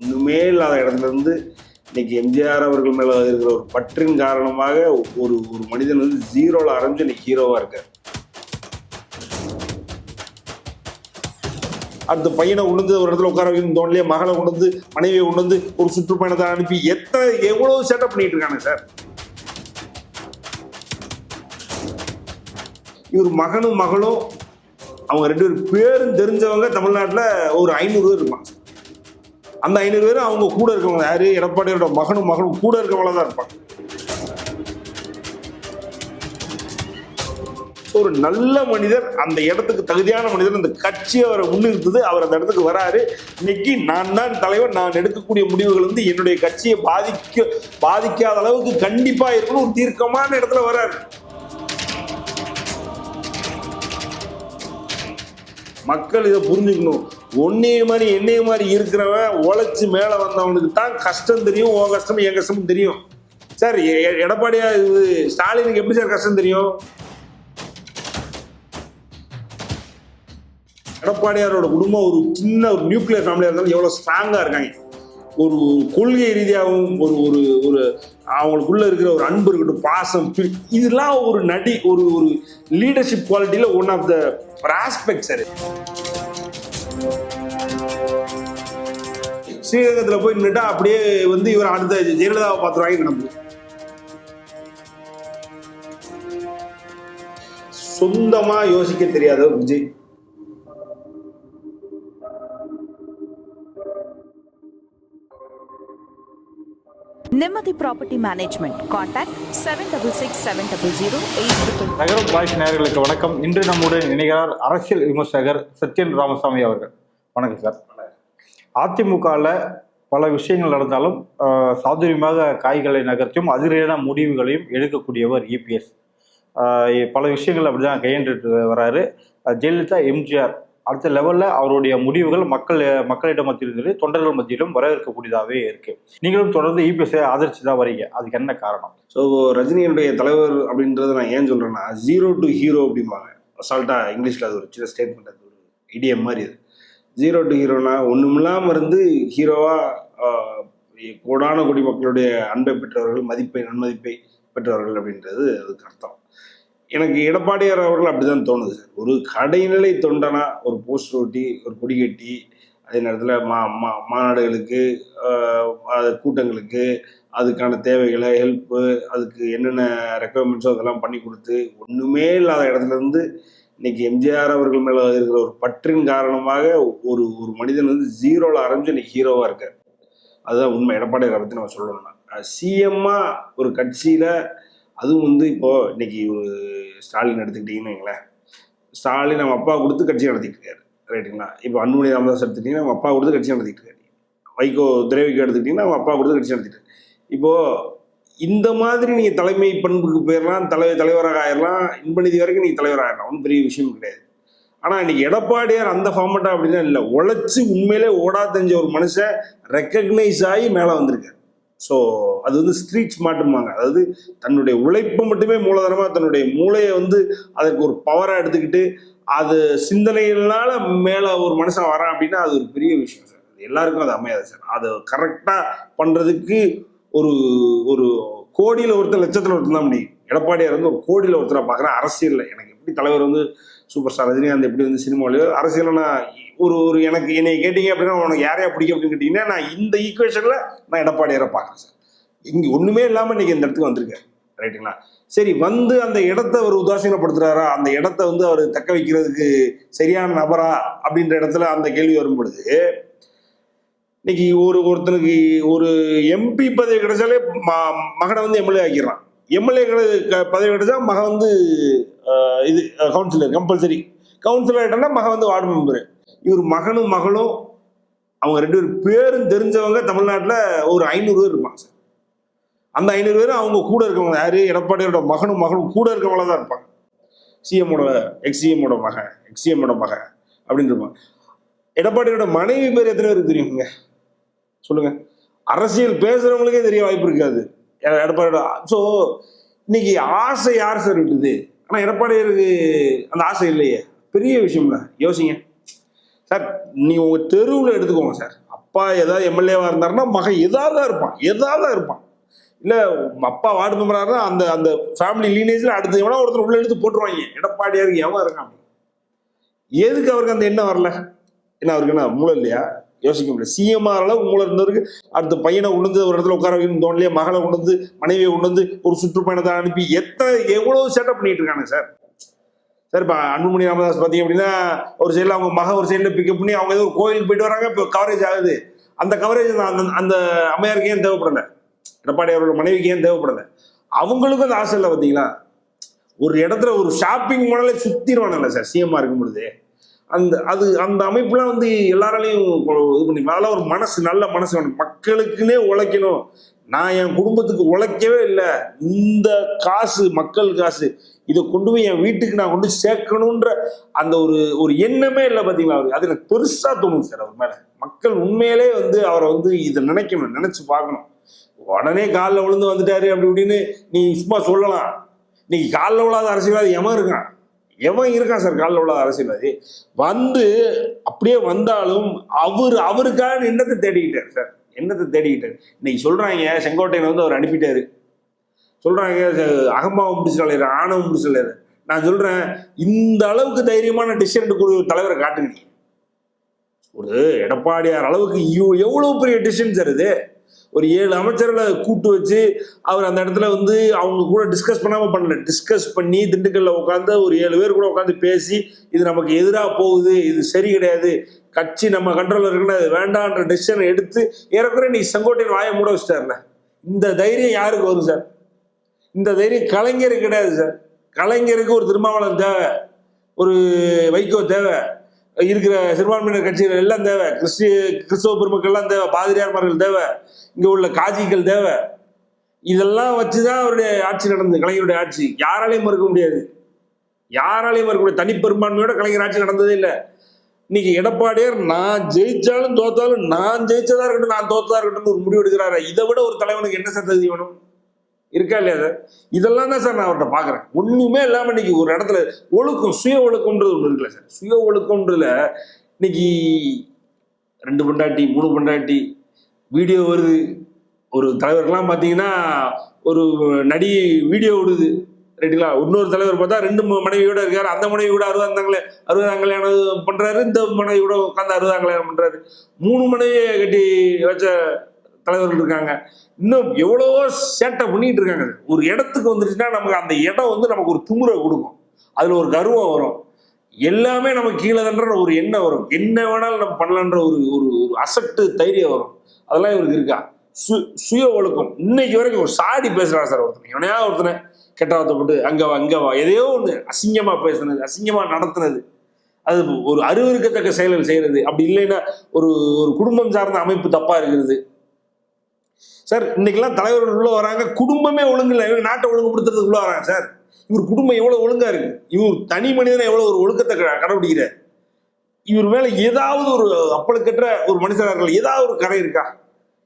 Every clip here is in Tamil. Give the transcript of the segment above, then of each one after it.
ஒன்றுமே இல்லாத இடத்துல இருந்து இன்னைக்கு எம்ஜிஆர் அவர்கள் மேலே இருக்கிற ஒரு பற்றின் காரணமாக ஒரு ஒரு மனிதன் வந்து ஜீரோவில் ஆரம்பிச்சு இன்னைக்கு ஹீரோவாக இருக்கார். அடுத்த பையனை உணர்ந்து ஒரு இடத்துல உட்கார வைக்கணும் தோணலையே மகளை கொண்டு வந்து மனைவியை கொண்டு வந்து ஒரு சுற்றுப்பயணத்தை அனுப்பி எத்தனை எவ்வளவு செட்டப் பண்ணிட்டு இருக்காங்க சார்? இவர் மகனும் மகளும் அவங்க ரெண்டு பேரும் பேரும் தெரிஞ்சவங்க தமிழ்நாட்டில் ஒரு ஐநூறு பேர் இருப்பாங்க அந்த ஐநூறு பேரும் அவங்க கூட இருக்கவங்க யாரு? எடப்பாடியோட மகனும் மகனும் கூட இருக்கவங்கள தான் இருப்பாங்க. ஒரு நல்ல மனிதர் அந்த இடத்துக்கு தகுதியான மனிதர் அந்த கட்சி அவரை முன்னிறுத்தது அவர் அந்த இடத்துக்கு வராரு. இன்னைக்கு நான் தான் தலைவர் நான் எடுக்கக்கூடிய முடிவுகள் வந்து என்னுடைய கட்சியை பாதிக்க பாதிக்காத அளவுக்கு கண்டிப்பா இருக்கணும் ஒரு தீர்க்கமான இடத்துல வராரு. மக்கள் இதை புரிஞ்சுக்கணும். ஒன்னைய மாதிரி என்னைய மாதிரி இருக்கிறவன் உழைச்சி மேலே வந்தவனுக்கு தான் கஷ்டம் தெரியும் உன் கஷ்டம் என் கஷ்டமும் தெரியும். சார் எ- எடப்பாடியா இது ஸ்டாலினுக்கு எப்படி சார் கஷ்டம் தெரியும்? எடப்பாடியாரோட குடும்பம் ஒரு சின்ன ஒரு நியூக்ளியர் ஃபேமிலியாக இருந்தாலும் எவ்வளோ ஸ்ட்ராங்காக இருக்காங்க. ஒரு கொள்கை ரீதியாகவும் ஒரு ஒரு ஒரு அவங்களுக்குள்ள இருக்கிற ஒரு அன்பு இருக்கட்டும் பாசம் இதெல்லாம் ஒரு நடி ஒரு ஒரு லீடர்ஷிப் குவாலிட்டியில் ஒன் ஆஃப் த ஒரு ஆஸ்பெக்ட் சார் ஸ்ரீரங்கத்தில் போய் நின்றுட்டா அப்படியே வந்து இவர் அடுத்த ஜெயலலிதாவை பார்த்துருவாங்க நடந்து சொந்தமா யோசிக்க தெரியாத விஜய். நிம்மதி property management contact seven double six seven double zero eight நகரம் வாய்ஸ் நேயர்களுக்கு வணக்கம். இன்று நம்முடன் இணைகிறார் அரசியல் விமர்சகர் சத்யன் ராமசாமி அவர்கள். வணக்கம் சார். அதிமுகவில் பல விஷயங்கள் நடந்தாலும் சாதுரியமாக காய்களை நகர்த்தியும் அதிரடியான முடிவுகளையும் எடுக்கக்கூடியவர் இபிஎஸ் பல விஷயங்கள் அப்படிதான் கையெழுத்து வராரு. ஜெயலலிதா எம்ஜிஆர் அடுத்த லெவலில் அவருடைய முடிவுகள் மக்கள் மக்களிடம் மத்தியிலும் தொண்டர்கள் மத்தியிலும் வரவேற்கக்கூடியதாகவே இருக்கு. நீங்களும் தொடர்ந்து இபிஎஸ்ஐ ஆதரிச்சு தான் வரீங்க. அதுக்கு என்ன காரணம்? ஸோ ரஜினியினுடைய தலைவர் அப்படின்றத நான் ஏன் சொல்கிறேன்னா ஜீரோ டு ஹீரோ அப்படிம்பாங்க. அசால்ட்டாக இங்கிலீஷில் அது ஒரு சின்ன ஸ்டேட்மெண்ட் அது ஒரு இடியம் மாதிரி அது. ஜீரோ டு ஹீரோனா ஒன்றுமில்லாமல் இருந்து ஹீரோவா கோடான குடிமக்களுடைய அன்பை பெற்றவர்கள் மதிப்பை நன்மதிப்பை பெற்றவர்கள் அப்படின்றது அதுக்கு அர்த்தம். எனக்கு எடப்பாடியார் அவர்கள் அப்படிதான் தோணுது சார். ஒரு கடைநிலை தொண்டனா ஒரு போஸ்டர் ஒட்டி ஒரு கொடி கட்டி அதே நேரத்தில் மா மா மாநாடுகளுக்கு அது கூட்டங்களுக்கு அதுக்கான தேவைகளை ஹெல்ப்பு அதுக்கு என்னென்ன ரெக்குவயர்மெண்ட்ஸோ அதெல்லாம் பண்ணி கொடுத்து ஒன்றுமே இல்லாத இடத்துலேருந்து இன்னைக்கு எம்ஜிஆர் அவர்கள் மேல இருக்கிற ஒரு பற்றின் காரணமாக ஒரு ஒரு மனிதன் வந்து ஜீரோவில் ஆரம்பிச்சு இன்னைக்கு ஹீரோவாக இருக்கார். அதுதான் உண்மை. எடப்பாடி பற்றி நம்ம சொல்லணும்னா. சிஎம்மா ஒரு கட்சியில் அதுவும் வந்து இப்போ இன்னைக்கு ஒரு ஸ்டாலின் எடுத்துக்கிட்டீங்கன்னு வைங்களேன். ஸ்டாலின் நம்ம அப்பா கொடுத்து கட்சி நடத்திட்டு இருக்காரு. ரைட்டுங்களா? இப்போ அன்புமணி ராமதாஸ் எடுத்துக்கிட்டீங்கன்னா நம்ம அப்பா கொடுத்து கட்சி நடத்திட்டு இருக்காரு. வைகோ திரேவிக்கு எடுத்துக்கிட்டிங்கன்னா அவங்க அப்பா கொடுத்து கட்சி நடத்திட்டு இருக்காரு. இப்போ இந்த மாதிரி நீங்க தலைமை பண்புக்கு போயிடலாம் தலை தலைவராக ஆயிடலாம் இன்பநிதி வரைக்கும் நீங்க தலைவர் ஆயிடலாம் ஒன்றும் பெரிய விஷயம் கிடையாது. ஆனா இன்னைக்கு எடப்பாடியார் அந்த ஃபார்மட்டா அப்படின்னா இல்லை. உழைச்சி உண்மையிலே ஓடா தெரிஞ்ச ஒரு மனுஷன் ரெக்கக்னைஸ் ஆகி மேலே வந்திருக்காரு. ஸோ அது வந்து ஸ்ட்ரீட் ஸ்மார்ட்டுமாங்க அதாவது தன்னுடைய உழைப்பை மட்டுமே மூலதனமாக தன்னுடைய மூளையை வந்து அதற்கு ஒரு பவராக எடுத்துக்கிட்டு அது சிந்தனைகளால மேலே ஒரு மனுஷன் வரான் அப்படின்னா அது ஒரு பெரிய விஷயம் சார் எல்லாருக்கும் அது அமையாது சார் அதை கரெக்டாக பண்ணுறதுக்கு ஒரு ஒரு கோடியில் ஒருத்தர் லட்சத்தில் ஒருத்தர் தான் முடியும் எடப்பாடியார் வந்து ஒரு கோடியில் ஒருத்தரை பார்க்குறேன். அரசியலில். எனக்கு எப்படி தலைவர் வந்து சூப்பர் ஸ்டார் ரஜினிகாந்த் எப்படி வந்து சினிமாவிலையோ அரசியலில் நான் ஒரு ஒரு எனக்கு என்னை கேட்டீங்க அப்படின்னா உனக்கு யாரையா பிடிக்கும் அப்படின்னு கேட்டிங்கன்னா நான் இந்த ஈக்குவேஷனில் நான் எடப்பாடியாரை பார்க்குறேன் சார். இங்கே ஒன்றுமே இல்லாமல் இன்றைக்கி இந்த இடத்துக்கு வந்திருக்கேன் ரைட்டுங்களா சரி வந்து அந்த இடத்த அவர் உதாசீனப்படுத்துறாரா? அந்த இடத்த வந்து அவர் தக்க வைக்கிறதுக்கு சரியான நபரா? அப்படின்ற இடத்துல அந்த கேள்வி வரும் பொழுது இன்னைக்கு ஒரு ஒருத்தனுக்கு ஒரு எம்பி பதவி கிடைச்சாலே ம- மகனை வந்து எம்எல்ஏ ஆக்கிடுறான். எம்எல்ஏ பதவி கிடைச்சா மகன் வந்து இது கவுன்சிலர் கம்பல்சரி கவுன்சிலர் ஆகிட்டா மகன் வந்து வார்டு மெம்பரு இவர் மகனும் மகளும் அவங்க ரெண்டு பேரும் பேரும் தெரிஞ்சவங்க தமிழ்நாட்டில் ஒரு ஐநூறு பேர் இருப்பாங்க சார். அந்த ஐநூறு பேரும் அவங்க கூட இருக்கவங்க யாரு? எடப்பாடியோட மகனும் மகளும் கூட இருக்கவங்கள தான் இருப்பாங்க சிஎம்மோட எக்ஸிஎம்மோட மகன் எக்ஸிஎம்மோட மகன் அப்படின்னு இருப்பாங்க. எடப்பாடியோட மனைவி பேர் எத்தனை பேருக்கு தெரியுங்க? சொல்லுங்க. அரசியல் பேசுறவங்களுக்கே தெரிய வாய்ப்பு இருக்காது எடப்பாடி எடப்பாடியோட ஸோ இன்னைக்கு ஆசை யார் சார் விட்டுது? ஆனால் எடப்பாடியருக்கு அந்த ஆசை இல்லையே. பெரிய விஷயம்ல யோசிங்க. சார் நீ உங்க தெருவில் எடுத்துக்கோங்க சார் அப்பா ஏதாவது எம்எல்ஏவா இருந்தாருன்னா மகன் ஏதாவது தான் இருப்பான் ஏதாவது தான் இருப்பான். இல்ல அப்பா வார்டு மெம்பரா அந்த அந்த ஃபேமிலி லீனேஜ்ல அடுத்து எவனா ஒருத்தர் உள்ள எடுத்து போட்டுருவாங்க. எடப்பாடியாருக்கு எவன் இருக்கான்? எதுக்கு அவருக்கு அந்த எண்ணம் வரல? என்ன அவருக்கு என்ன மூளை இல்லையா? யோசிக்க முடியல. சிஎம்ஆர் அளவு உங்களை இருந்தவருக்கு அடுத்த பையனை உணர்ந்து ஒரு இடத்துல உட்கார வைக்கணும் தோணலையே மகளை கொண்டு வந்து மனைவியை கொண்டு வந்து ஒரு சுற்றுப்பயணத்தை அனுப்பி எத்தனை எவ்வளவு செட்டப் பண்ணிட்டு இருக்காங்க சார்? சார் இப்போ அன்புமணி ராமதாஸ் பார்த்தீங்க அப்படின்னா ஒரு சைடில் அவங்க மக ஒரு சைடில் பிக்கப் பண்ணி அவங்க ஏதோ ஒரு கோயிலுக்கு போயிட்டு வராங்க இப்போ கவரேஜ் ஆகுது. அந்த கவரேஜ் அந்த அந்த அம்மையாருக்கு ஏன் தேவைப்படலை? எடப்பாடி அவரோட மனைவிக்கு ஏன் தேவைப்படலை? அவங்களுக்கும் அந்த ஆசை இல்லை பார்த்தீங்களா? ஒரு இடத்துல ஒரு ஷாப்பிங் மாடலே சுத்திடுவானல்ல சார் சிஎம்மா இருக்கும் பொழுது. அந்த அது அந்த அமைப்புலாம் வந்து எல்லாராலையும் இது பண்ணி அதெல்லாம் ஒரு மனசு நல்ல மனசு வேணும். மக்களுக்குன்னே உழைக்கணும். நான் என் குடும்பத்துக்கு உழைக்கவே இல்லை. இந்த காசு மக்கள் காசு இதை கொண்டு போய் என் வீட்டுக்கு நான் கொண்டு சேர்க்கணுன்ற அந்த ஒரு ஒரு எண்ணமே இல்லை பார்த்தீங்களா அவருக்கு? அது எனக்கு பெருசா தோணும் சார் அவர் மேலே. மக்கள் உண்மையிலே வந்து அவரை வந்து இதை நினைக்கணும் நினைச்சு பார்க்கணும். உடனே காலில் விழுந்து வந்துட்டாரு அப்படி இப்படின்னு நீ சும்மா சொல்லலாம். இன்னைக்கு காலில் விழாத அரசியல்வாதி எவன் இருக்கான்? எவன் இருக்கான் சார் காலில் உள்ள அரசியல்வாதி வந்து அப்படியே வந்தாலும் அவர் அவருக்காக என்னத்தை தேடிக்கிட்டார் சார்? என்னத்தை தேடிக்கிட்டார்? இன்னைக்கு சொல்றாங்க செங்கோட்டையன் வந்து அவர் அனுப்பிட்டாரு. சொல்றாங்க ச- அகம்பாவம் பிடிச்சாலே ஆணவம் பிடிச்சாலே நான் சொல்றேன் இந்த அளவுக்கு தைரியமான டிசிஷன் குழு தலைவரை காட்டுங்க ஒரு எடப்பாடியார் அளவுக்கு எவ்வளவு பெரிய டிசிஷன் சார் இது? ஒரு ஏழு அமைச்சர்களை கூட்டு வச்சு அவர் அந்த இடத்துல வந்து அவங்க கூட டிஸ்கஸ் பண்ணாமல் பண்ணல. டிஸ்கஸ் பண்ணி திண்டுக்கல்ல உட்காந்து ஒரு ஏழு பேர் கூட உட்காந்து பேசி இது நமக்கு எதிராக போகுது இது சரி கிடையாது கட்சி நம்ம கண்ட்ரோலில் இருக்குன்னு அது வேண்டான்ற டெசிஷனை எடுத்து ஏறக்குறைய நீ செங்கோட்டையின் வாயை மூட வச்சிட்டார்ல இந்த தைரியம் யாருக்கு வரும் சார்? இந்த தைரியம் கலைஞருக்கு கிடையாது சார். கலைஞருக்கு ஒரு திருமாவளம் தேவை ஒரு வைகோ தேவை. இருக்கிற சிறுபான்மையினர் கட்சிகள் எல்லாம் தேவை. கிறிஸ்டிய கிறிஸ்தவ பெருமக்கள்லாம் தேவை. பாதிரியார்மார்கள் தேவை. இங்கே உள்ள காஜிகள் தேவை. இதெல்லாம் வச்சு தான் அவருடைய ஆட்சி நடந்தது கலைஞருடைய ஆட்சி. யாராலையும் மறுக்க முடியாது. யாராலையும் மறுக்க முடியாது. தனிப்பெரும்பான்மையோட கலைஞர் ஆட்சி நடந்ததே இல்லை. இன்னைக்கு எடப்பாடியார் நான் ஜெயிச்சாலும் தோத்தாலும் நான் ஜெயிச்சதா இருக்கட்டும் நான் தோத்ததா இருக்கட்டும் ஒரு முடிவு எடுக்கிறாரு. இதை விட ஒரு தலைவனுக்கு என்ன சார் வேணும்? இருக்கா இல்லையா சார் இதெல்லாம் தான் சார் நான் அவர்கிட்ட பார்க்குறேன். ஒன்றுமே இல்லாமல் இன்னைக்கு ஒரு இடத்துல ஒழுக்கம் சுய ஒழுக்கம்ன்றது ஒன்று இருக்குல்ல சார். சுய ஒழுக்கம்ன்றதுல இன்னைக்கு ரெண்டு பொண்டாட்டி மூணு பொண்டாட்டி வீடியோ வருது. ஒரு தலைவருக்கெல்லாம் பார்த்தீங்கன்னா ஒரு நடி வீடியோ விடுது. ரைட்டுங்களா? இன்னொரு தலைவர் பார்த்தா ரெண்டு மனைவியோட இருக்காரு. அந்த மனைவி கூட அறுபதாம் அறுபதாம் கல்யாணம் பண்றாரு. இந்த மனைவி கூட உட்காந்து அறுபதாம் கல்யாணம் பண்றாரு. மூணு மனைவியை கட்டி வச்ச தலைவர்கள் இருக்காங்க. இன்னும் எவ்வளவோ சேட்டை பண்ணிட்டு இருக்காங்க. ஒரு இடத்துக்கு வந்துருச்சுன்னா நமக்கு அந்த இடம் வந்து நமக்கு ஒரு திமுறை கொடுக்கும். அதுல ஒரு கர்வம் வரும். எல்லாமே நமக்கு கீழே தன்ற ஒரு எண்ணம் வரும். என்ன வேணாலும் நம்ம பண்ணலான்ற ஒரு ஒரு ஒரு அசட்டு தைரியம் வரும். அதெல்லாம் இவருக்கு இருக்கா? சு சுய ஒழுக்கம். இன்னைக்கு வரைக்கும் ஒரு சாடி பேசுறான் சார் ஒருத்தனை எவனையா ஒருத்தனை கெட்டவத்தப்பட்டு அங்க வா அங்கே வா. எதையோ ஒன்று அசிங்கமா பேசுனது அசிங்கமா நடத்துனது. அது ஒரு அருவருக்கத்தக்க செயல்கள் செய்யறது. அப்படி இல்லைன்னா ஒரு ஒரு குடும்பம் சார்ந்த அமைப்பு தப்பா இருக்கிறது. சார் இன்னைக்கெல்லாம் தலைவர்கள் உள்ள வராங்க. குடும்பமே ஒழுங்கில்லை இவங்க நாட்டை ஒழுங்குபடுத்துறதுக்கு உள்ள வராங்க சார். இவர் குடும்பம் எவ்வளோ ஒழுங்காக இருக்கு? இவர் தனி மனிதனை எவ்வளோ ஒரு ஒழுக்கத்தை க- கடைபிடிக்கிறார்? இவர் மேலே ஏதாவது ஒரு அப்பழுக்கற்ற ஒரு மனுஷனா இருக்கல ஏதாவது ஒரு கதை இருக்கா?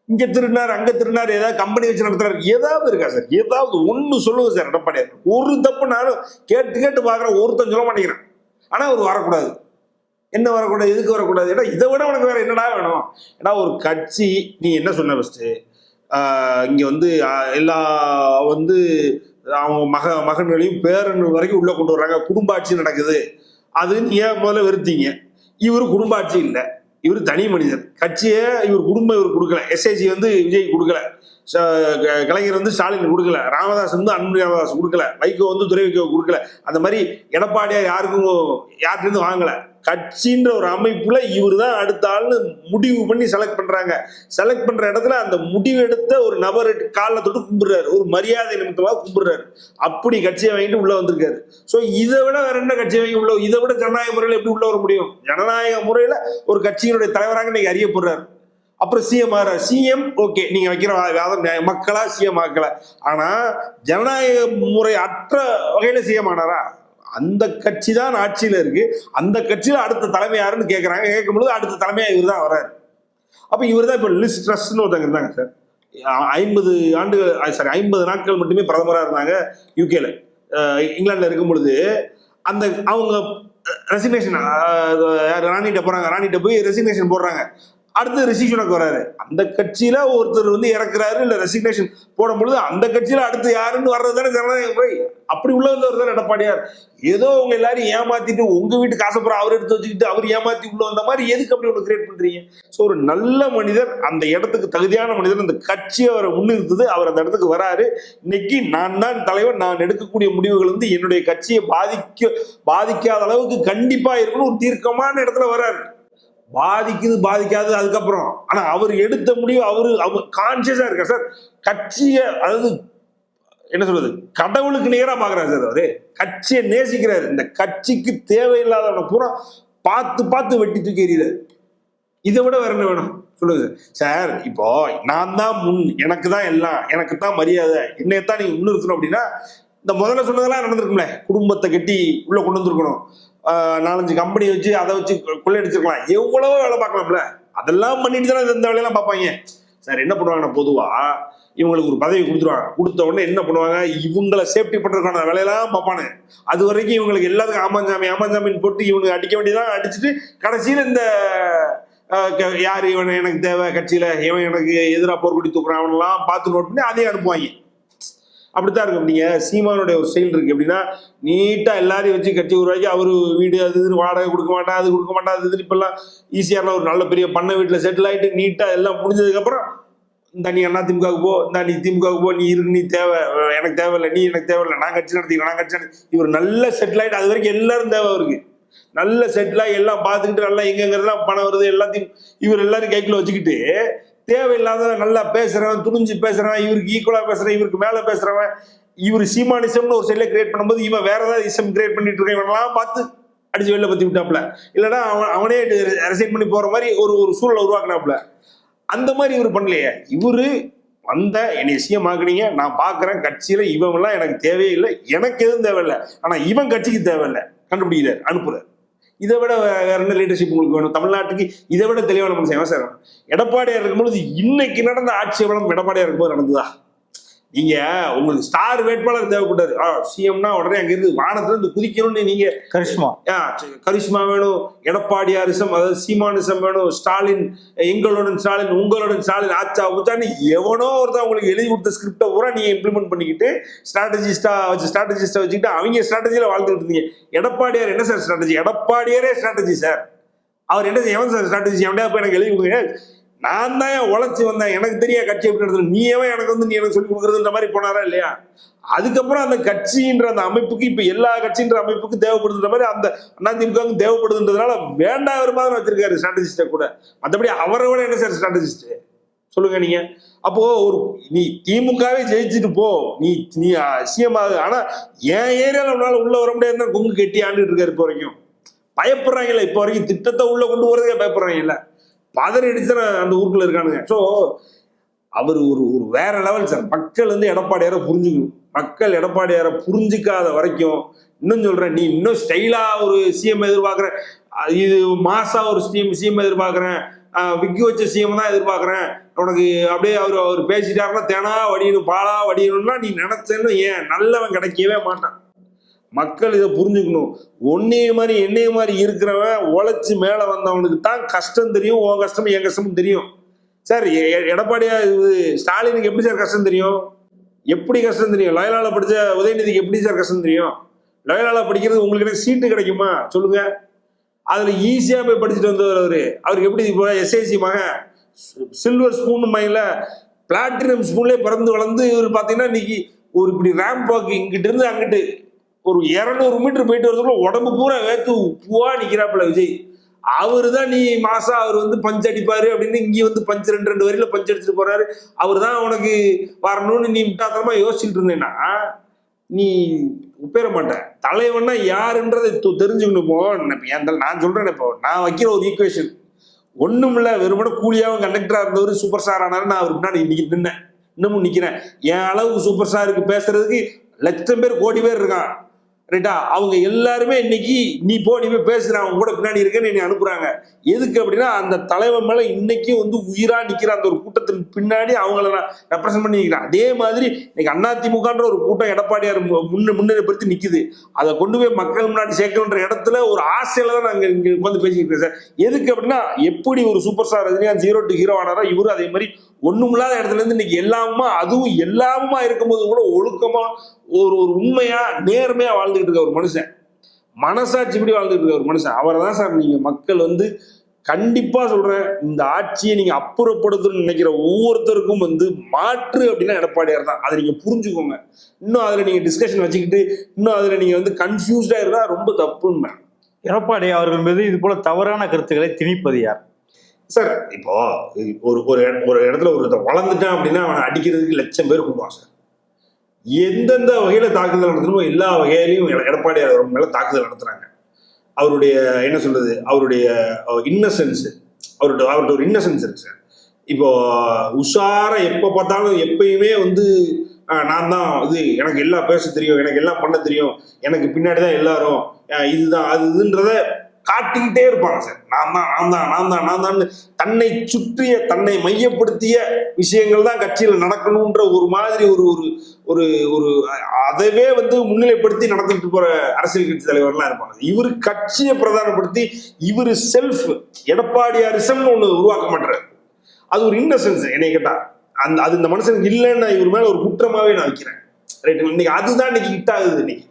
இங்கே திருடினார் அங்கே திருடினார் ஏதாவது கம்பெனி வச்சு நடத்துறாரு. ஏதாவது இருக்கா சார்? ஏதாவது ஒன்று சொல்லுங்க சார் எடப்பாடியார் ஒரு தப்பு நானும் கேட்டு கேட்டு பார்க்குறேன் ஒருத்தன் சொல்ல மாட்டேங்கிறேன். ஆனால் அவர் வரக்கூடாது. என்ன வரக்கூடாது? எதுக்கு வரக்கூடாது? ஏன்னா இதை விட உனக்கு வேற என்னடா வேணும்? ஏன்னா ஒரு கட்சி நீ என்ன சொன்ன ஃபஸ்ட்டு இங்கே வந்து எல்லா வந்து அவங்க மக மகன்களையும் பேரன்கள் வரைக்கும் உள்ளே கொண்டு வர்றாங்க. குடும்ப ஆட்சி நடக்குது. அது ஏன் முதல்ல வெறுத்தீங்க? இவர் குடும்ப ஆட்சி இல்லை. இவர் தனி மனிதர். கட்சியை இவர் குடும்பம் இவர் கொடுக்கல. எஸ்ஐசி வந்து விஜய் கொடுக்கல. ச- க- கலைஞர் வந்து ஸ்டாலின் கொடுக்கல. ராமதாஸ் வந்து அன்பு ராமதாஸ் கொடுக்கல. வைகோ வந்து துரை வைகோ கொடுக்கல. அந்த மாதிரி எடப்பாடியார் யாருக்கும் யார்கிட்டருந்து வாங்கலை. கட்சின்ற ஒரு அமைப்புல இவர் தான் அடுத்த ஆள்னு முடிவு பண்ணி செலக்ட் பண்றாங்க. செலக்ட் பண்ற இடத்துல அந்த முடிவு எடுத்த ஒரு நபர் காலில் தொட்டு கும்பிடுறாரு. ஒரு மரியாதை நிமித்தமாக கும்பிடுறாரு. அப்படி கட்சியை வாங்கிட்டு உள்ள வந்திருக்காரு. ஸோ இதை விட வேற என்ன கட்சியை வாங்கி உள்ள இதை விட ஜனநாயக முறையில் எப்படி உள்ள வர முடியும்? ஜனநாயக முறையில ஒரு கட்சியினுடைய தலைவராக இன்னைக்கு அறியப்படுறாரு அப்புறம் சிஎம் ஆற சிஎம் ஓகே நீங்க வைக்கிற வாதம் மக்களா சிஎம் ஆக்கல. ஆனா ஜனநாயக முறை அற்ற வகையில சிஎம் ஆனாரா? அந்த கட்சி தான் ஆட்சியில இருக்கு. அந்த கட்சியில அடுத்த தலைமை யாருன்னு கேட்கறாங்க கேட்கும் பொழுது அடுத்த தலைமையா இவர் தான் வராரு அப்ப இவர் தான் இப்ப லிஸ்ட் ட்ரஸ்ட்னு ஒருத்தங்க இருந்தாங்க சார். ஐம்பது ஆண்டுகள் சாரி ஐம்பது நாட்கள் மட்டுமே பிரதமரா இருந்தாங்க யூகேல இங்கிலாந்துல இருக்கும் பொழுது அந்த அவங்க ரெசிக்னேஷன் ராணிகிட்ட போறாங்க. ராணிகிட்ட போய் ரெசிக்னேஷன் போடுறாங்க. அடுத்து ரெசிக்ஷனுக்கு வர்றாரு அந்த கட்சியில ஒருத்தர் வந்து இறக்குறாரு இல்ல ரெசிக்னேஷன் போடும் பொழுது அந்த கட்சியில அடுத்து யாருன்னு வர்றது தானே ஜனநாயக முறை. அப்படி உள்ள வந்தவர் தான் எடப்பாடியார். ஏதோ உங்க எல்லாரும் ஏமாத்திட்டு உங்க வீட்டு காசப்புறம் அவர் எடுத்து வச்சுக்கிட்டு அவர் ஏமாத்தி உள்ள வந்த மாதிரி எதுக்கு அப்படி ஒன்று கிரியேட் பண்றீங்க? ஸோ ஒரு நல்ல மனிதர் அந்த இடத்துக்கு தகுதியான மனிதர் அந்த கட்சி அவரை முன்னிறுத்துது அவர் அந்த இடத்துக்கு வராரு. இன்னைக்கு நான் தான் தலைவர் நான் எடுக்கக்கூடிய முடிவுகள் வந்து என்னுடைய கட்சியை பாதிக்க பாதிக்காத அளவுக்கு கண்டிப்பா இருக்கணும் ஒரு தீர்க்கமான இடத்துல வராரு. பாதிக்குது பாதிக்காது அதுக்கப்புறம். ஆனா அவர் எடுத்த முடிவு அவரு அவர் கான்சியஸா இருக்கார். சார் கட்சியை அதாவது என்ன சொல்றது கடவுளுக்கு நேரா பாக்குறாரு சார் அவரு. கட்சியை நேசிக்கிறாரு. இந்த கட்சிக்கு தேவையில்லாதவனை பூரா பார்த்து பார்த்து வெட்டி தூக்கி எறிகிறார் இதை விட வேற என்ன வேணும்? சொல்லுங்க சார் இப்போ நான் தான் முன். எனக்கு தான் எல்லாம். எனக்கு தான் மரியாதை. என்னையத்தான் நீங்க முன்னிறுத்தணும் அப்படின்னா இந்த முதல்ல சொன்னதெல்லாம் நடந்திருக்கும்ல. குடும்பத்தை கட்டி உள்ள கொண்டு வந்திருக்கணும். நாலஞ்சு கம்பெனி வச்சு அதை வச்சு கொள்ளையடிச்சிருக்கலாம். எவ்வளவோ வேலை பார்க்கலாம்ல. அதெல்லாம் பண்ணிட்டு தானே இந்த வேலையெல்லாம் பார்ப்பாங்க. சார் என்ன பண்ணுவாங்கன்னா பொதுவா இவங்களுக்கு ஒரு பதவி கொடுத்துருவாங்க. கொடுத்த உடனே என்ன பண்ணுவாங்க? இவங்களை சேஃப்டி பண்ணுறதுக்கான வேலையெல்லாம் பார்ப்பானு அது வரைக்கும் இவங்களுக்கு எல்லாத்துக்கும் ஆமாஞ்சாமி ஆமாஞ்சாமின்னு போட்டு இவனுக்கு அடிக்க வேண்டியதான் அடிச்சுட்டு கடைசியில் இந்த க- யார் இவன் எனக்கு தேவை கட்சியில் இவன் எனக்கு எதிராக போர்க்குடி தூக்குறான் அவனெல்லாம் பார்த்து நோட் பண்ணி அதையும் அனுப்புவாங்க. அப்படித்தான் இருக்கும். நீங்க சீமானுடைய ஒரு ஸ்டைல் இருக்கு. எப்படின்னா நீட்டா எல்லாரையும் வச்சு கட்சி உருவாக்கி அவரு வீடு அது இதுன்னு வாடகை கொடுக்க மாட்டா அது கொடுக்க மாட்டா அது இதுன்னு இப்பெல்லாம் ஈஸியான ஒரு நல்ல பெரிய பண்ணை வீட்டுல செட்டில் ஆயிட்டு நீட்டா எல்லாம் முடிஞ்சதுக்கு அப்புறம் இந்த நீ அண்ணா திமுகவுக்கு போ இந்த நீ திமுகவுக்கு போ நீ இருக்கு நீ தேவை எனக்கு தேவையில்லை நீ எனக்கு தேவையில்லை நான் கட்சி நடத்திக்கிறேன் நான் கட்சி நடத்தி இவர் நல்ல செட்டில் ஆயிட்டு அது வரைக்கும் எல்லாரும் தேவை இருக்கு நல்ல செட்டில் ஆகி எல்லாம் பார்த்துக்கிட்டு நல்லா எங்கெங்கெல்லாம் பணம் வருது எல்லாத்தையும் இவர் எல்லாரும் கைக்குள்ள வச்சுக்கிட்டு தேவையில்லாத நல்லா பேசுறவன் துணிஞ்சு பேசுறவன் இவருக்கு ஈக்குவலா பேசுறவன் இவருக்கு மேல பேசுறவன் இவர் சீமானிசம்னு ஒரு சைட்ல கிரியேட் பண்ணும்போது இவன் வேற ஏதாவது இசம் கிரியேட் பண்ணிட்டு இருக்கான் இவனெல்லாம் பார்த்து அடிச்சு வெளில பத்தி விட்டாப்ல இல்லைன்னா அவன் அவனே ரெசைன் பண்ணி போற மாதிரி ஒரு ஒரு சூழலை உருவாக்குனாப்ல அந்த மாதிரி இவர் பண்ணலையே. இவரு வந்த என்னை சிஎம் ஆக்குனீங்க நான் பார்க்குறேன் கட்சியில இவன்லாம் எனக்கு தேவையே இல்லை எனக்கு எதுவும் தேவையில்லை. ஆனா இவன் கட்சிக்கு தேவையில்லை. கண்டுபிடிக்கிறார் அனுப்புறார். இதை விட வேற என்ன லீடர்ஷிப் உங்களுக்கு வேணும்? தமிழ்நாட்டுக்கு இதை விட தெளிவான மனுஷன் எவன் சார் எடப்பாடியார் இருக்கும்பொழுது இன்னைக்கு நடந்த ஆட்சி எவ்வளவு எடப்பாடியார் இருக்கும்போது நடந்ததா? நீங்க உங்களுக்கு ஸ்டார் வேட்பாளர் தேவைப்பட்டாரு சிஎம்னா உடனே அங்க இருந்து வானத்துல இருந்து குதிக்கணும்னு நீங்க கரிஷ்மா. கரிஷ்மா வேணும் எடப்பாடியாரிசம் அதாவது சீமானிசம் வேணும் ஸ்டாலின் எங்களுடன் ஸ்டாலின் உங்களுடன் ஸ்டாலின் ஆச்சா உச்சான்னு எவனோ ஒருத்தன் உங்களுக்கு எழுதி கொடுத்த ஸ்கிரிப்டை பூரா நீங்க இம்ப்ளிமெண்ட் பண்ணிக்கிட்டு ஸ்ட்ராட்டஜிஸ்டா வச்சு ஸ்ட்ராட்டஜிஸ்டா வச்சுக்கிட்டு அவங்க ஸ்ட்ராட்டஜியில வாழ்ந்துட்டு இருந்தீங்க. எடப்பாடியார் என்ன சார் ஸ்ட்ராட்டஜி எடப்பாடியாரே ஸ்ட்ராட்டஜி சார் அவர் என்ன எவன் சார் ஸ்ட்ராட்டஜி எவன்டா போய் எனக்கு எழுதி கொடுங்க? நான் தான் ஏன் உழைச்சி வந்தேன்? எனக்கு தெரிய கட்சி எப்படி நடத்தணும். நீ ஏன் எனக்கு வந்து நீ எனக்கு சொல்லி கொடுக்குறதுன்ற மாதிரி போனாரா இல்லையா? அதுக்கப்புறம் அந்த கட்சின்ற அந்த அமைப்புக்கு இப்ப எல்லா கட்சின்ற அமைப்புக்கு தேவைப்படுதுன்ற மாதிரி அந்த அதிமுக தேவைப்படுதுன்றதுனால வேண்டாம் ஒரு மாதிரி வச்சிருக்காரு ஸ்ட்ராட்டஜிஸ்டை கூட. மற்றபடி அவரை விட என்ன சார் ஸ்ட்ராட்டஜிஸ்ட் சொல்லுங்க நீங்க. அப்போ ஒரு நீ திமுகவே ஜெயிச்சுட்டு போ. நீ நீ சிஎம் ஆகு. ஆனா என் ஏரியால உன்னால உள்ள வர முடியாதுன்னு குங்கு கட்டி ஆண்டுட்டு இருக்காரு இப்போ வரைக்கும். பயப்படுறாங்கல்ல இப்போ வரைக்கும் திட்டத்தை உள்ள கொண்டு போறதுக்கே பயப்படுறாங்கல்ல. பதறி அடிச்சு அந்த ஊருக்குள்ள இருக்கானுங்க. ஸோ அவர் ஒரு ஒரு வேற லெவல் சார் மக்கள் வந்து எடப்பாடியார புரிஞ்சுக்கணும். மக்கள் எடப்பாடியார புரிஞ்சுக்காத வரைக்கும் இன்னும் சொல்றேன் நீ இன்னும் ஸ்டைலா ஒரு சிஎம் எதிர்பார்க்குற இது மாசா ஒரு சிஎம் சிஎம் எதிர்பார்க்குறேன் விக்கி வச்ச சிஎம் தான் எதிர்பார்க்குறேன் உனக்கு அப்படியே அவர் அவர் பேசிட்டாருன்னா தேனா வடியணும் பாலா வடியணும்னா நீ நினைச்சேன்னு ஏன் நல்லவன் கிடைக்கவே மாட்டான். மக்கள் இதை புரிஞ்சுக்கணும். ஒன்னே மாதிரி என்னைய மாதிரி இருக்கிறவன் உழைச்சி மேலே வந்தவனுக்கு தான் கஷ்டம் தெரியும் உன் கஷ்டம் என் கஷ்டமும் தெரியும். சார் எ- எடப்பாடியா இது ஸ்டாலினுக்கு எப்படி சார் கஷ்டம் தெரியும்? எப்படி கஷ்டம் தெரியும்? லயலால படித்த உதயநிதிக்கு எப்படி சார் கஷ்டம் தெரியும்? லயலால படிக்கிறது உங்களுக்கு என்ன சீட்டு கிடைக்குமா? சொல்லுங்க. அதில் ஈஸியாக போய் படிச்சுட்டு வந்தவர் அவர். அவருக்கு எப்படி இப்போ எஸ்ஐசி மகன்? சில்வர் ஸ்பூன் மயில பிளாட்டினம் ஸ்பூன்லேயே பிறந்து வளர்ந்து இவர் பார்த்தீங்கன்னா இன்னைக்கு ஒரு இப்படி ரேம்ப் வாக்கு இருந்து அங்கிட்டு ஒரு இரநூறு மீட்டர் போயிட்டு வரதுக்குள்ள உடம்பு பூரா வேத்து உப்புவா நிக்கிறாப்புல விஜய். அவர் தான் நீ மாசா அவர் வந்து பஞ்ச் அடிப்பாரு அப்படின்னு இங்க வந்து பஞ்ச் ரெண்டு ரெண்டு வரையில பஞ்ச் அடிச்சுட்டு போறாரு. அவர் தான் உனக்கு வரணும்னு நீ முட்டாத்தனமா யோசிச்சுட்டு இருந்தேன்னா நீ உப்பேற மாட்டேன் தலைவன்னா யாருன்றதை தெரிஞ்சுக்கணும் இப்போ. நான் என் நான் சொல்றேன் இப்போ. நான் வைக்கிற ஒரு ஈக்குவேஷன் ஒண்ணும் இல்ல வெறுமனே கூலியாவும் கண்டக்டரா இருந்தவர் சூப்பர் ஸ்டார் ஆனாரு. நான் அவர் முன்னாடி இன்னைக்கு நின்னேன். இன்னமும் நிக்கிறேன். என் அளவுக்கு சூப்பர் ஸ்டாருக்கு பேசுறதுக்கு லட்சம் பேர் கோடி பேர் இருக்கான். ரைட்டா? அவங்க எல்லாருமே இன்னைக்கு நீ போ நீ போய் பேசுற அவங்க கூட பின்னாடி இருக்கேன்னு என்னை அனுப்புறாங்க. எதுக்கு அப்படின்னா அந்த தலைவன் மேல இன்னைக்கும் வந்து உயிரா நிக்கிற அந்த ஒரு கூட்டத்தின் பின்னாடி அவங்கள நான் ரெப்ரசன்ட் பண்ணி நிற்கிறேன் அதே மாதிரி இன்னைக்கு அதிமுகன்ற ஒரு கூட்டம் எடப்பாடியார் முன்ன முன்னிலைப்படுத்தி நிக்குது. அதை கொண்டு போய் மக்கள் முன்னாடி சேர்க்கணுன்ற இடத்துல ஒரு ஆசையில தான் நாங்கள் இங்க வந்து பேசிக்கிட்டு சார். எதுக்கு அப்படின்னா எப்படி ஒரு super star Rajinikanth zero to hero ஆனாரோ இவரும் அதே மாதிரி ஒண்ணுமில்லாத இடத்துல இருந்து இன்னைக்கு எல்லாமா அதுவும் எல்லாமா இருக்கும்போது கூட ஒழுக்கமா ஒரு ஒரு உண்மையா நேர்மையா வாழ்ந்துகிட்டு இருக்க ஒரு மனுஷன். மனசாட்சி இப்படி வாழ்ந்துட்டு இருக்க ஒரு மனுஷன். அவரை தான் சார் நீங்க மக்கள் வந்து கண்டிப்பா சொல்றேன் இந்த ஆட்சியை நீங்க அப்புறப்படுத்தணும்னு நினைக்கிற ஒவ்வொருத்தருக்கும் வந்து மாற்று அப்படின்னா எடப்பாடியார் தான். அதை நீங்க புரிஞ்சுக்கோங்க. இன்னும் அதுல நீங்க டிஸ்கஷன் வச்சுக்கிட்டு இன்னும் அதுல நீங்க வந்து கன்ஃபியூஸ்டா இருந்தா ரொம்ப தப்புன்னு எடப்பாடி அவர்கள் மீது இது போல தவறான கருத்துக்களை திணிப்பது யார்? சார் இப்போ ஒரு ஒரு ஒரு இடத்துல ஒருத்தன் வளர்ந்துட்டான் அப்படின்னா அவனை அடிக்கிறதுக்கு லட்சம் பேர் கூடுவான் சார். எந்தெந்த வகையில தாக்குதல் நடத்தணுமோ எல்லா வகையிலையும் எட- எடப்பாடி அவர் மேல தாக்குதல் நடத்துறாங்க. அவருடைய என்ன சொல்றது அவருடைய இன்னசென்ஸ் அவருடைய அவர்கிட்ட ஒரு இன்னசென்ஸ் இருக்கு சார். இப்போ உஷாரா எப்ப பார்த்தாலும் எப்பயுமே வந்து நான் தான் இது எனக்கு எல்லாம் பேச தெரியும் எனக்கு எல்லாம் பண்ண தெரியும் எனக்கு பின்னாடி தான் எல்லாரும் இதுதான் அது இதுன்றத காட்டிக்கிட்டே இருப்பாங்க சார். நான் தான் நான் தான் நான் தான் நான் தான் தன்னை சுற்றிய தன்னை மையப்படுத்திய விஷயங்கள் தான் கட்சியில் நடக்கணுன்ற ஒரு மாதிரி ஒரு ஒரு ஒரு ஒரு அதவே வந்து முன்னிலைப்படுத்தி நடந்துட்டு போற அரசியல் கட்சி தலைவர்லாம் இருப்பாங்க. இவர் கட்சியை பிரதானப்படுத்தி இவர் செல்ஃப் எடப்பாடியாரிசம்னு ஒண்ணு உருவாக்க மாட்டாரு. அது ஒரு இன்னசென்ஸ் என்னை கேட்டா. அந்த அது இந்த மனுஷனுக்கு இல்லைன்னு இவர் மேல ஒரு குற்றமாவே நான் வைக்கிறேன். ரைட் இன்னைக்கு அதுதான் இன்னைக்கு ஹிட் ஆகுது இன்னைக்கு.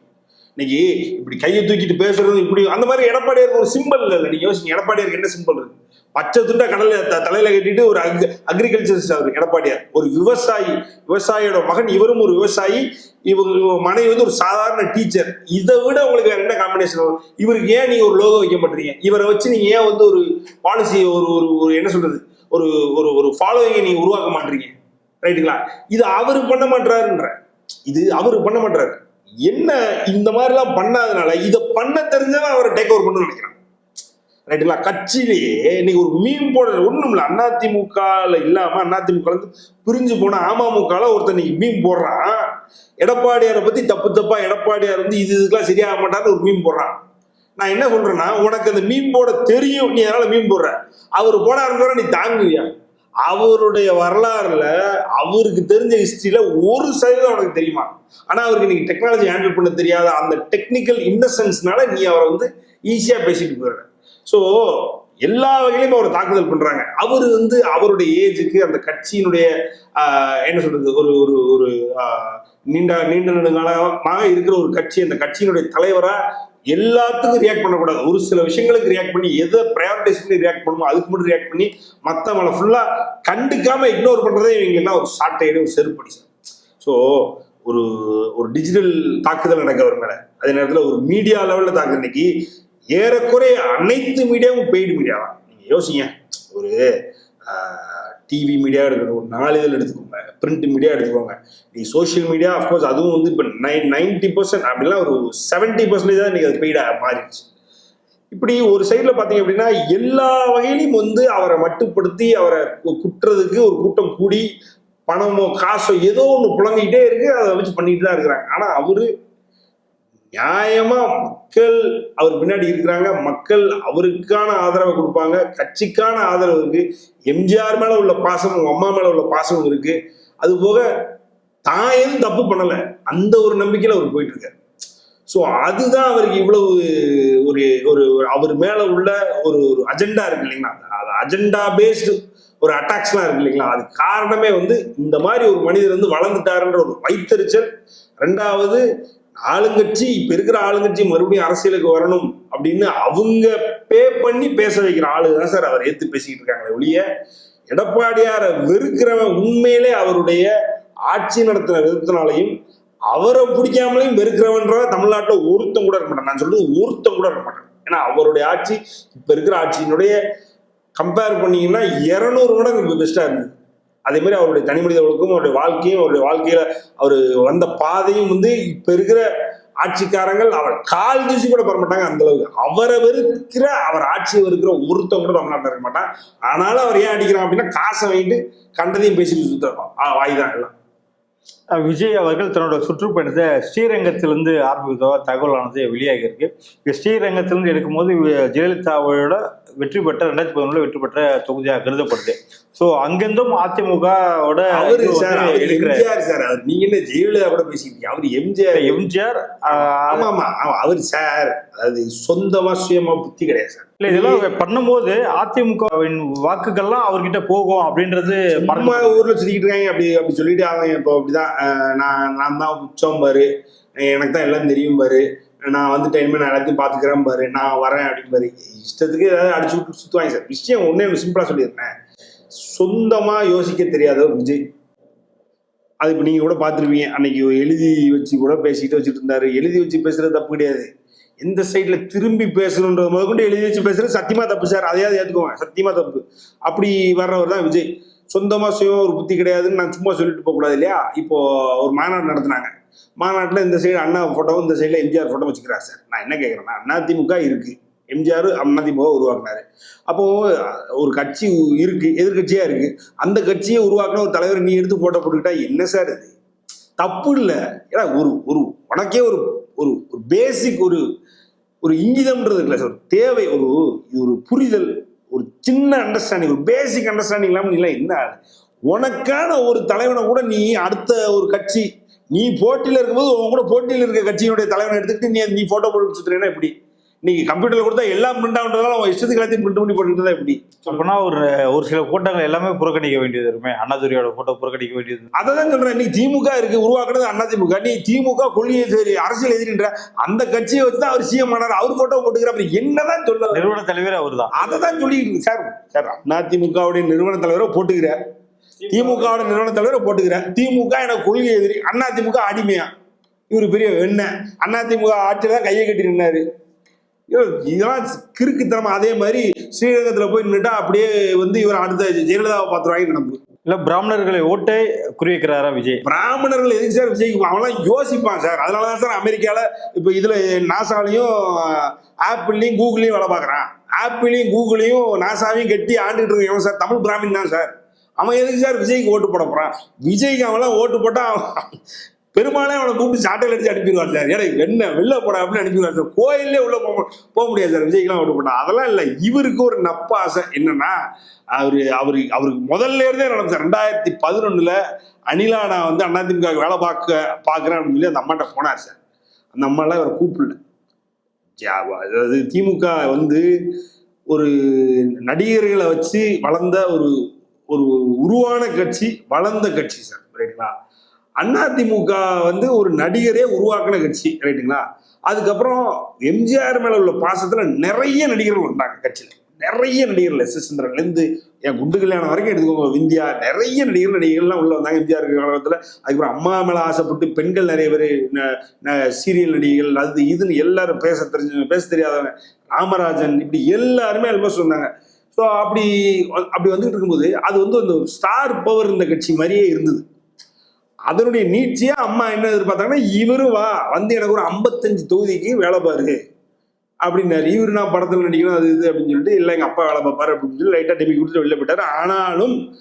இன்னைக்கு இப்படி கையை தூக்கிட்டு பேசுறது இப்படி அந்த மாதிரி எடப்பாடியாருக்கு ஒரு சிம்பிள் இல்லை. நீங்க யோசிங்க எடப்பாடியாருக்கு என்ன சிம்பிள் இருக்கு? பச்சை துண்டா கடல்ல த- தலையில கட்டிட்டு ஒரு அக் அக்ரிகல்ச்சர் எடப்பாடியார். ஒரு விவசாயி விவசாயியோட மகன் இவரும் ஒரு விவசாயி இவங்க மனைவி வந்து ஒரு சாதாரண டீச்சர் இதை விட உங்களுக்கு வேற என்ன காம்பினேஷன் வரும்? இவருக்கு ஏன் நீங்க ஒரு லோகோ வைக்க மாட்டீங்க இவரை வச்சு நீங்க ஏன் வந்து ஒரு பாலிசி ஒரு ஒரு ஒரு என்ன சொல்றது? ஒரு ஒரு ஒரு ஃபாலோவிங்கை நீங்க உருவாக்க மாட்டீங்க. ரைட்டுங்களா இது அவரு பண்ண மாட்டாருன்ற. இது அவரு பண்ண மாட்டாரு. என்ன இந்த மாதிரிலாம் பண்ணாதனால இதை பண்ண தெரிஞ்சவன் அவரை டேக் ஓவர் பண்ணணும்னு நினைக்கிறான். ரைட்டுங்களா கட்சியிலேயே இன்னைக்கு ஒரு மீன் போட ஒண்ணும் இல்லை. அதிமுகல இல்லாம அதிமுக வந்து பிரிஞ்சு போன அமமுகல ஒருத்தன் இன்னைக்கு மீன் போடுறான். எடப்பாடியாரை பத்தி தப்பு தப்பா எடப்பாடியார் வந்து இது இதுக்கெல்லாம் சரியாக மாட்டான்னு ஒரு மீன் போடுறான். நான் என்ன சொல்றேன்னா உனக்கு அந்த மீன் போட தெரியும். நீ அதனால மீன் போடுற? அவர் போட ஆரம்பிக்கிற நீ தாங்குவியா? அவருடைய வரலாறுல அவருக்கு தெரிஞ்ச ஹிஸ்டரியில ஒரு சதவீதம் உனக்கு தெரியுமா? ஆனா அவருக்கு இன்னைக்கு டெக்னாலஜி ஹேண்டில் பண்ண தெரியாத அந்த டெக்னிக்கல் இன்னசென்ஸ்னால நீ அவரை வந்து ஈஸியா பேசிட்டு போயிடுற. ஸோ எல்லா வகையிலும் அவர் தாக்குதல் பண்றாங்க. அவர் வந்து அவருடைய ஏஜுக்கு அந்த கட்சியினுடைய என்ன சொல்றது ஒரு ஒரு ஒரு நீண்ட நீண்ட நெடுங்காலமாக இருக்கிற ஒரு கட்சி அந்த கட்சியினுடைய தலைவரா எல்லாத்துக்கும் ரியாக்ட் பண்ணக்கூடாது. ஒரு சில விஷயங்களுக்கு ரியாக்ட் பண்ணி எதை ப்ரையாரிட்டிஸ் பண்ணி ரியாக்ட் பண்ணுமோ அதுக்கு மட்டும் ரியாக்ட் பண்ணி மற்றவங்களை ஃபுல்லா கண்டுக்காம இக்னோர் பண்றதே இவங்க எல்லாம் ஒரு சாட்டையில ஒரு செருப்படி சார் ஸோ ஒரு ஒரு டிஜிட்டல் தாக்குதல் நடக்கிறவர் அவர் மேல. அதே நேரத்தில் ஒரு மீடியா லெவலில் தாக்குதல் இன்னைக்கு ஏறக்குறைய அனைத்து மீடியாவும் பெய்டு மீடியாவா நீங்க யோசிங்க. ஒரு டிவி மீடியா எடுக்கணும். நாளிதழ் எடுத்துக்கோங்க. பிரிண்ட் மீடியா எடுத்துக்கோங்க. நீ சோஷியல் மீடியா அஃப்கோர்ஸ் அதுவும் வந்து இப்போ நைன் நைன்டி பர்சன்ட் அப்படிலாம் ஒரு செவன்ட்டி பர்சன்டேஜ் தான் இன்னைக்கு அது பெய்டாக மாறிடுச்சு. இப்படி ஒரு சைடில் பார்த்தீங்க அப்படின்னா எல்லா வகையிலையும் வந்து அவரை மட்டுப்படுத்தி அவரை குட்டுறதுக்கு ஒரு கூட்டம் கூடி பணமோ காசோ ஏதோ ஒன்று புழங்கிக்கிட்டே இருக்கு. அதை வச்சு பண்ணிட்டு தான் இருக்கிறாங்க. ஆனால் அவரு நியாயமா மக்கள் அவர் பின்னாடி இருக்கிறாங்க. மக்கள் அவருக்கான ஆதரவை கொடுப்பாங்க. கட்சிக்கான ஆதரவு இருக்கு. எம்ஜிஆர் மேல உள்ள பாசம் உங்க அம்மா மேல உள்ள பாசம் இருக்கு. அது போக தான் எதுவும் தப்பு பண்ணல. அந்த ஒரு நம்பிக்கையில அவர் போயிட்டு இருக்காரு. ஸோ அதுதான் அவருக்கு இவ்வளவு ஒரு ஒரு ஒரு அவர் மேல உள்ள ஒரு ஒரு அஜெண்டா இருக்கு இல்லைங்களா? அது அஜெண்டா பேஸ்டு ஒரு அட்டாக்ஸ்லாம் இருக்கு இல்லைங்களா? அது காரணமே வந்து இந்த மாதிரி ஒரு மனிதர் வந்து வளர்ந்துட்டாருன்ற ஒரு வைத்தறிச்சல். ரெண்டாவது ஆளுங்கட்சி இப்ப இருக்கிற ஆளுங்கட்சி மறுபடியும் அரசியலுக்கு வரணும் அப்படின்னு அவங்க பே பண்ணி பேச வைக்கிற ஆளு தான் சார் அவர் ஏத்து பேசிக்கிட்டு இருக்காங்களே ஒழிய எடப்பாடியார வெறுக்கிறவன் உண்மையிலே அவருடைய ஆட்சி நடத்தின விதத்தினாலையும் அவரை பிடிக்காமலையும் வெறுக்கிறவன்ற தமிழ்நாட்டில் ஒருத்தம் கூட இருக்க மாட்டேன். நான் சொல்றது ஒருத்தம் கூட இருக்க மாட்டேன். ஏன்னா அவருடைய ஆட்சி இப்ப இருக்கிற ஆட்சியினுடைய கம்பேர் பண்ணீங்கன்னா இருநூறு மடங்கு பெஸ்டா இருந்தது. அதே மாதிரி அவருடைய தனி மனித ஒழுக்கம் அவருடைய வாழ்க்கையும் அவருடைய வாழ்க்கையில அவர் வந்த பாதையும் வந்து இப்ப இருக்கிற ஆட்சிக்காரங்கள் அவர் கால் தூசி கூட பெற மாட்டாங்க அந்த அளவுக்கு. அவரை வெறுக்கிற அவர் ஆட்சியை வெறுக்கிற ஒருத்தவங்க கூட தமிழ்நாட்டில் இருக்க மாட்டான். ஆனாலும் அவர் ஏன் அடிக்கிறான் அப்படின்னா காசை வாங்கிட்டு கண்டதையும் பேசிட்டு சுத்தம் வாய் தான் எல்லாம். விஜய் அவர்கள் தன்னோட சுற்றுப்பயணத்தை ஸ்ரீரங்கத்திலிருந்து ஆரம்பித்ததாக தகவலானது வெளியாகி இருக்கு. ஸ்ரீரங்கத்திலிருந்து எடுக்கும்போது ஜெயலலிதாவோட வெற்றி பெற்ற ரெண்டாயிரத்தி பதினொன்றுல வெற்றி பெற்ற தொகுதியாக கருதப்படுது. ஸோ அங்கிருந்தும் அதிமுகவோட அவரு எம்ஜிஆர் சார். அவர் நீங்க என்ன ஜெயலலிதா கூட பேசிக்கிட்டீங்க? அவர் எம்ஜிஆர். எம்ஜிஆர் ஆமா ஆமா அவர் சார். அது சொந்தமா சுயமா புத்தி கிடையாது சார். இல்ல இதெல்லாம் பண்ணும்போது அதிமுகவின் வாக்குகள்லாம் அவர்கிட்ட போகும் அப்படின்றது மறந்து ஊர்ல சுத்திக்கிட்டு இருக்காங்க. அப்படி அப்படி சொல்லிட்டு அவன் இப்போ அப்படிதான் நான் நான் தான் உச்சம் பாரு. எனக்கு தான் எல்லாம் தெரியும் பாரு. நான் வந்து டைம் நான் எல்லாத்தையும் பாத்துக்கிறேன் பாரு நான் வரேன் அப்படின்னு பாரு. இஷ்டத்துக்கு ஏதாவது அடிச்சு விட்டு சுத்துவாங்க சார். விஷயம் ஒன்னே சிம்பிளா சொல்லிடுறேன். சொந்தமா யோசிக்க தெரியாத விஜய். அது இப்போ நீங்கள் கூட பார்த்துருப்பீங்க. அன்னைக்கு எழுதி வச்சு கூட பேசிக்கிட்டு வச்சுட்டு இருந்தாரு. எழுதி வச்சு பேசுறது தப்பு கிடையாது. எந்த சைடில் திரும்பி பேசணுன்றது முதல் கொண்டு எழுதி வச்சு பேசுறது சத்தியமா தப்பு சார். அதையாவது ஏற்றுக்குவோங்க சத்தியமா தப்பு. அப்படி வர்றவர் தான் விஜய். சொந்தமாக சுயமாக ஒரு புத்தி கிடையாதுன்னு நான் சும்மா சொல்லிட்டு போகக்கூடாது இல்லையா? இப்போ ஒரு மாநாடு நடத்துனாங்க. மாநாட்டில் இந்த சைடு அண்ணா ஃபோட்டோவும் இந்த சைடில் எம்ஜிஆர் ஃபோட்டோ வச்சுக்கிறார் சார். நான் என்ன கேட்குறேன்னா அதிமுக இருக்கு. எம்ஜிஆர் அதிமுக உருவாக்குனாரு. அப்போ ஒரு கட்சி இருக்கு எதிர்கட்சியா இருக்கு. அந்த கட்சியை உருவாக்குன ஒரு தலைவர் நீ எடுத்து போட்டோ போட்டுக்கிட்டா என்ன சார் இது? தப்பு இல்லை. ஏன்னா ஒரு ஒரு உனக்கே ஒரு ஒரு ஒரு பேசிக் ஒரு ஒரு இங்கிதம்ன்றது இல்லை சார். தேவை ஒரு இது ஒரு புரிதல். ஒரு சின்ன அண்டர்ஸ்டாண்டிங் ஒரு பேசிக் அண்டர்ஸ்டாண்டிங் இல்லாமல் நீலாம் என்ன உனக்கான ஒரு தலைவனை கூட நீ அடுத்த ஒரு கட்சி நீ போட்டியில் இருக்கும்போது உன் கூட போட்டியில் இருக்க கட்சியினுடைய தலைவனை எடுத்துக்கிட்டு நீ நீ போட்டோ போட்டு சுத்துறேன்னா எப்படி? இன்னைக்கு கம்ப்யூட்டர்ல கொடுத்தா எல்லாம் பிரிண்ட் ஆகுன்றதால உன் இஷ்டத்துக்கு எல்லாத்தையும் பிரிண்ட் பண்ணி போட்டுக்கிட்டு எப்படி அப்படின்னா ஒரு ஒரு சில போட்டோங்கள் எல்லாமே புறக்கணிக்க வேண்டியது இருக்குமே. அண்ணாதுரையோட போட்டோ புறக்கணிக்க வேண்டியது அதை தான் சொல்றேன். நீ திமுக இருக்கு உருவாக்குனது அண்ணா திமுக. நீ திமுக கொள்கையை சரி அரசியல் எதிரின்ற அந்த கட்சியை வச்சு தான் அவர் சிஎம் ஆனார். அவர் போட்டோ போட்டுக்கிற அப்படி. என்னதான் சொல்ல நிறுவன தலைவர் அவர்தான். அதை தான் இருக்கு சார் சார் அதிமுகவுடைய நிறுவன தலைவரை போட்டுக்கிற திமுகவோட நிறுவன தலைவரை போட்டுக்கிற திமுக எனக்கு கொள்கை எதிரி அண்ணா திமுக அடிமையா? இவர் பெரிய என்ன அண்ணா திமுக ஆட்சியில தான் கையை கட்டி நின்னாரு. இதெல்லாம் கிறுக்குத்தனமா அதே மாதிரி ஸ்ரீரங்கத்துல போய் நின்றுட்டா அப்படியே வந்து இவர் அடுத்த ஜெயலலிதாவை பார்த்துருவாங்க நினப்பு இல்ல பிராமணர்களை ஓட்டை குறி வைக்கிறாரா விஜய்? பிராமணர்கள் எதுக்கு சார் விஜய்க்கு? அவன்லாம் யோசிப்பான் சார். அதனால தான் சார் அமெரிக்காவில் இப்போ இதில் நாசாலையும் ஆப்பிள்லையும் கூகுளையும் வேலை பார்க்குறான். ஆப்பிளையும் கூகுளையும் நாசாவையும் கட்டி ஆண்டுகிட்டு இருக்கவன் சார் தமிழ் பிராமின் தான் சார். அவன் எதுக்கு சார் விஜய்க்கு ஓட்டு போட போகிறான் விஜய்க்கு அவன்லாம் ஓட்டு போட்டால் பெருமாளே அவனை கூப்பிட்டு சாட்டையில் அடிச்சு அனுப்பிடுவார் சார். ஏடா என்ன வெளில போட அப்படின்னு அனுப்பிடுவார் சார். கோயிலே உள்ள போக போக முடியாது சார். விஜய்க்கெல்லாம் ஓட்டு போட்டா அதெல்லாம் இல்லை. இவருக்கு ஒரு நப்ப ஆசை என்னன்னா அவர் அவரு அவருக்கு முதல்ல இருந்தே நடந்தது சார். ரெண்டாயிரத்தி பதினொன்னுல அனிலா நான் வந்து அதிமுக வேலை பார்க்க பார்க்குறேன் அப்படின்னு சொல்லி அந்த அம்மாட்ட போனார் சார். அந்த அம்மாலாம் இவரை கூப்பிடல. அதாவது திமுக வந்து ஒரு நடிகர்களை வச்சு வளர்ந்த ஒரு ஒரு உருவான கட்சி வளர்ந்த கட்சி சார். ரைட்டுங்களா அதிமுக வந்து ஒரு நடிகரே உருவாக்கின கட்சி ரைட்டுங்களா அதுக்கப்புறம் எம்ஜிஆர் மேல உள்ள பாசத்துல நிறைய நடிகர்கள் வந்தாங்க கட்சியில. நிறைய நடிகர்கள் எஸ் எஸ் சந்திரன்லேருந்து என் குண்டு கல்யாணம் வரைக்கும் எடுத்துக்கோங்க விந்தியா நிறைய நடிகர் நடிகர்கள்லாம் உள்ள வந்தாங்க எம்ஜிஆர் காலத்தில் அதுக்கப்புறம் அம்மா மேல ஆசைப்பட்டு பெண்கள் நிறைய பேர் சீரியல் நடிகைகள் அது இதுன்னு எல்லாரும் பேச தெரிஞ்ச பேச தெரியாதவங்க ராமராஜன் இப்படி எல்லாருமே ஆல்மோஸ்ட் வந்தாங்க ஸோ அப்படி அப்படி வந்துகிட்டு இருக்கும்போது அது வந்து அந்த ஸ்டார் பவர் இந்த கட்சி மாதிரியே இருந்தது. அதனுடைய நீட்சியா அம்மா என்ன எதிர்பார்த்தாங்கன்னா இவரும் வா வந்து எனக்கு ஒரு ஐம்பத்தஞ்சு தொகுதிக்கு வேலை பாரு. அப்படின்னாரு. இவர் நான் படத்தில் நடிக்கணும் அது இது அப்படின்னு சொல்லிட்டு இல்லை எங்கள் அப்பா வேலை பார்ப்பாரு அப்படின்னு சொல்லி லைட்டாக டெபி கொடுத்து வெளில போயிட்டாரு. ஆனாலும்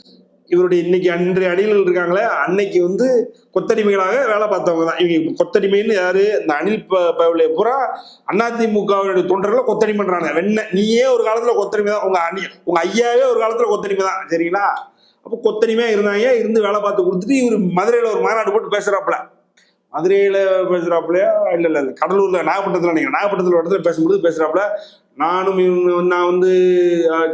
இவருடைய இன்னைக்கு அன்றைய அணிகள் இருக்காங்களே அன்னைக்கு வந்து கொத்தடிமைகளாக வேலை பார்த்தவங்க தான். இவங்க கொத்தடிமைன்னு யாரு? இந்த அணில் ப- பவுலே பூரா அதிமுகவினுடைய தொண்டர்களை கொத்தடிமைன்றாங்க வெண்ண நீயே ஒரு காலத்துல கொத்தடிமை தான். உங்க அணி உங்க ஐயாவே ஒரு காலத்துல கொத்தடிமை தான். சரிங்களா? அப்போ கொத்தடிமையா இருந்தாங்க. இருந்து வேலை பார்த்து கொடுத்துட்டு இவர் மதுரையில் ஒரு மாநாடு போட்டு பேசுகிறாப்புல மதுரையில் பேசுகிறாப்புலையா இல்லை இல்லை கடலூரில் நாகப்பட்டினத்தில் நீங்கள் நாகப்பட்டினத்தில் ஒரு இடத்துல பேசும்போது பேசுறாப்புல நானும் நான் வந்து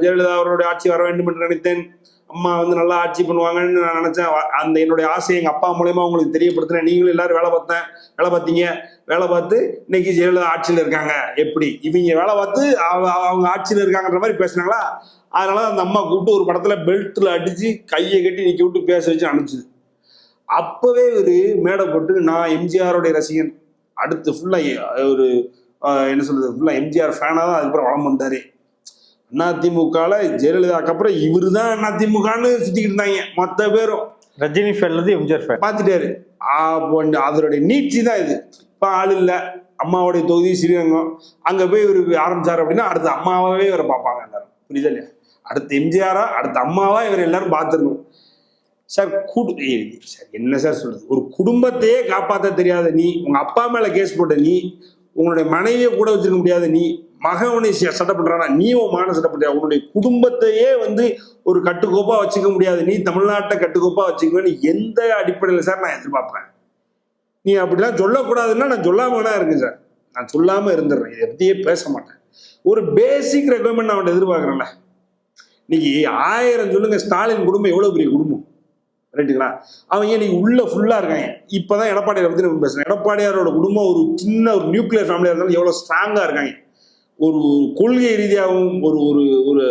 ஜெயலலிதா அவருடைய ஆட்சி வர வேண்டும் என்று நினைத்தேன். அம்மா வந்து நல்லா ஆட்சி பண்ணுவாங்கன்னு நான் நினச்சேன். அந்த என்னுடைய ஆசையை எங்கள் அப்பா மூலயமா உங்களுக்கு தெரியப்படுத்தினேன் நீங்களும் எல்லாரும் வேலை பார்த்தேன் வேலை பார்த்தீங்க. வேலை பார்த்து இன்னைக்கு ஜெயலலிதா ஆட்சியில் இருக்காங்க. எப்படி? இவங்க வேலை பார்த்து அவங்க ஆட்சியில் இருக்காங்கன்ற மாதிரி பேசுனாங்களா? அதனால அந்த அம்மா கூப்பிட்டு ஒரு படத்துல பெல்ட்ல அடிச்சு கையை கட்டி நிக்க விட்டு பேச வச்சு அனுப்பிச்சுது. அப்பவே ஒரு மேடை போட்டு நான் எம்ஜிஆருடைய ரசிகன். அடுத்து ஃபுல்லா ஒரு என்ன சொல்றது ஃபுல்லா எம்ஜிஆர் ஃபேனா தான் அதுக்கப்புறம் வளம் வந்தாரு. அதிமுகல ஜெயலலிதாக்கு அப்புறம் இவரு தான் அதிமுகன்னு சுத்திக்கிட்டு இருந்தாங்க மொத்த பேரும். ரஜினி ஃபேன்லேருந்து எம்ஜிஆர் ஃபேன் பார்த்துட்டாரு அதனுடைய நீட்சி தான் இது. இப்போ ஆள் இல்லை. அம்மாவுடைய தொகுதி ஸ்ரீரங்கம். அங்கே போய் இவர் ஆரம்பிச்சார் அப்படின்னா அடுத்து அம்மாவாவே இவரை பார்ப்பாங்க எல்லாரும். புரியுதா இல்லையா? அடுத்த எம்ஜிஆரா அடுத்த அம்மாவா இவர் எல்லாரும் பார்த்துருக்கணும். சார் குடு சார் என்ன சார் சொல்றது? ஒரு குடும்பத்தையே காப்பாற்ற தெரியாத நீ உங்க அப்பா மேல கேஸ் போட்ட நீ உங்களுடைய மனைவியை கூட வச்சிருக்க முடியாத நீ மகவனை சட்டை பண்றானா? நீ உன் மகனை சட்டை பண்றியா? உன்னுடைய குடும்பத்தையே வந்து ஒரு கட்டுக்கோப்பா வச்சுக்க முடியாது. நீ தமிழ்நாட்டை கட்டுக்கோப்பா வச்சுக்குவேன்னு எந்த அடிப்படையில் சார் நான் எதிர்பார்ப்பேன்? நீ அப்படிலாம் சொல்லக்கூடாதுன்னா நான் சொல்லாம வேணா இருக்கேன் சார். நான் சொல்லாம இருந்துடுறேன். இதை பத்தியே பேச மாட்டேன். ஒரு பேசிக் ரெக்குவயர்மெண்ட் நான் அவன் எதிர்பார்க்குறேன்ல. இன்னைக்கு ஆயிரம் சொல்லுங்க ஸ்டாலின் குடும்பம் எவ்வளவு பெரிய குடும்பம்? ரைட்டுங்களா அவங்க இன்னைக்கு உள்ள ஃபுல்லா இருக்காங்க இப்பதான் எடப்பாடியாரை பத்தி நம்ம பேசுகிறேன் எடப்பாடியாரோட குடும்பம் ஒரு சின்ன ஒரு நியூக்ளியர் ஃபேமிலியா இருந்தாலும் எவ்வளவு ஸ்ட்ராங்கா இருக்காங்க. ஒரு கொள்கை ரீதியாகவும் ஒரு ஒரு ஒரு